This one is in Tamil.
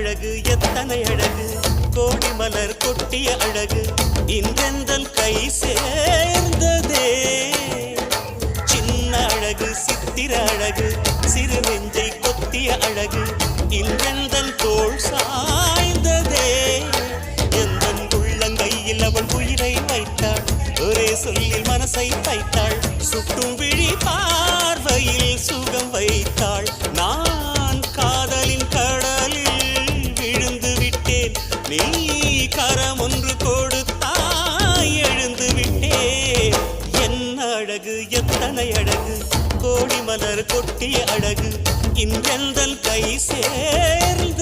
அழகு எத்தனை அழகு? கோடி மலர் கொட்டிய அழகு இன்றெந்தல் கை சேர்ந்ததே. சின்ன அழகு சித்திர அழகு சிறு நெஞ்சை கொத்திய அழகு இன்றெந்தல் தோல் சாய்ந்ததே. எந்த உள்ளங்கையில் அவள் உயிரை வைத்தாள் ஒரே சொல்லில் மனசை வைத்தாள் சுட்டும் விழி பார்வையில் சுகம் வைத்தாள். நீ கரம் ஒன்று கொடுத்தாய் எழுந்து விட்டே. என்ன அழகு எத்தனை அழகு கோடி மலர் கொட்டிய அழகு இன்றெந்தல் கை சேர்ந்து